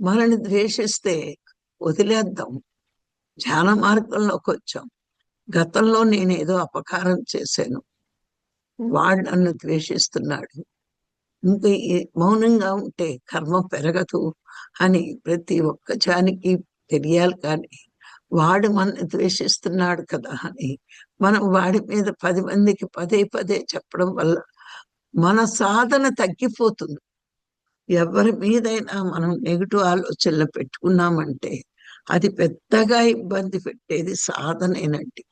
మనల్ని ద్వేషిస్తే వదిలేద్దాం. ధ్యాన మార్గంలోకి వచ్చాం. గతంలో నేను ఏదో అపకారం చేశాను. వాడు నన్ను ద్వేషిస్తున్నాడు. ఇంకా మౌనంగా ఉంటే కర్మ పెరగదు అని ప్రతి ఒక్క జానికి తెలియాలి కానీ వాడు మన ద్వేషిస్తున్నాడు కదా అని మనం వాడి మీద పది మందికి పదే పదే చెప్పడం వల్ల మన సాధన తగ్గిపోతుంది. ఎవరి మీదైనా మనం నెగిటివ్ ఆలోచనలు పెట్టుకున్నామంటే అది పెద్దగా ఇబ్బంది పెట్టేది సాధనేనండి.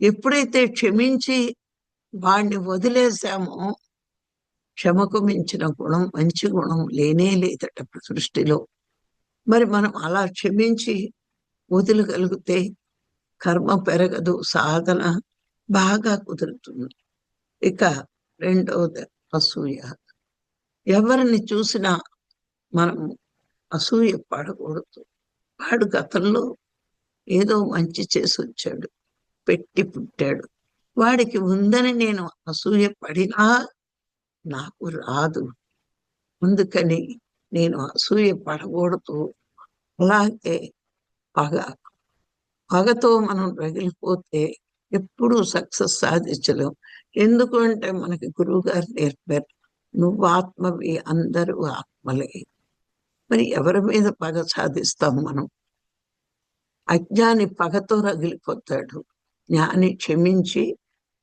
ఎప్పుడైతే క్షమించి వాడిని వదిలేసామో క్షమకు మించిన గుణం మంచి గుణం లేనే లేదట సృష్టిలో. మరి మనం అలా క్షమించి వదిలగలిగితే కర్మ పెరగదు సాధన బాగా కుదురుతుంది. ఇక రెండవది అసూయ. ఎవరిని చూసినా మనం అసూయ పడకూడదు. వాడు గతంలో ఏదో మంచి చేసి వచ్చాడు పెట్టి పుట్టాడు. వాడికి ఉందని నేను అసూయ పడినా నాకు రాదు. అందుకని నేను అసూయ పడకూడదు. అలాగే పగ పగతో మనం రగిలిపోతే ఎప్పుడూ సక్సెస్ సాధించలేం. ఎందుకు అంటే మనకి గురువు గారు నేర్పారు నువ్వు ఆత్మవి అందరూ ఆత్మలే. మరి ఎవరి మీద పగ సాధిస్తాం మనం? అజ్ఞాని పగతో రగిలిపోతాడు. జ్ఞాని క్షమించి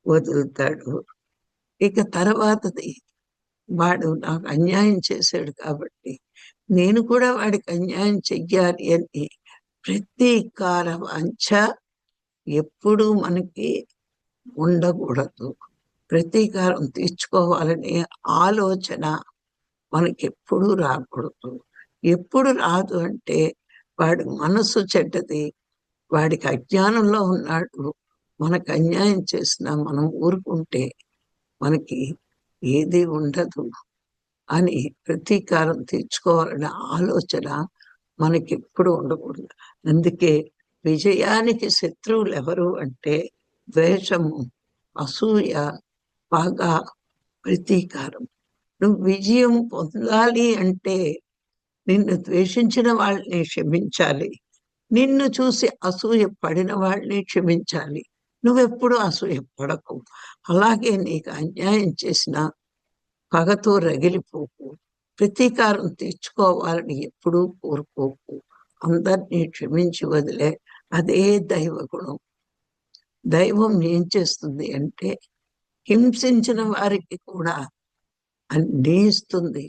వదులుతాడు. ఇక తర్వాతది వాడు నాకు అన్యాయం చేశాడు కాబట్టి నేను కూడా వాడికి అన్యాయం చెయ్యాలి అని ప్రతీకార వాంఛ ఎప్పుడూ మనకి ఉండకూడదు. ప్రతీకారం తీర్చుకోవాలనే ఆలోచన మనకి ఎప్పుడూ రాకూడదు. ఎప్పుడు రాదు అంటే వాడి మనసు చెడ్డది వాడికి అజ్ఞానంలో ఉన్నాడు మనకు అన్యాయం చేసినా మనం ఊరుకుంటే మనకి ఏది ఉండదు అని ప్రతీకారం తీర్చుకోవాలనే ఆలోచన మనకి ఎప్పుడు ఉండకూడదు. అందుకే విజయానికి శత్రువులు ఎవరు అంటే ద్వేషము అసూయ బాగా ప్రతీకారం. నువ్వు విజయం పొందాలి అంటే నిన్ను ద్వేషించిన వాళ్ళని క్షమించాలి. నిన్ను చూసి అసూయ పడిన వాళ్ళని క్షమించాలి. నువ్వెప్పుడు అసూయ పడకు. అలాగే నీకు అన్యాయం చేసిన పగతో రగిలిపోకు. ప్రతీకారం తీర్చుకోవాలని ఎప్పుడూ కోరుకోకు. అందరినీ క్షమించి వదిలే అదే దైవ గుణం దైవం ఏం చేస్తుంది అంటే హింసించిన వారికి కూడా అన్నిస్తుంది.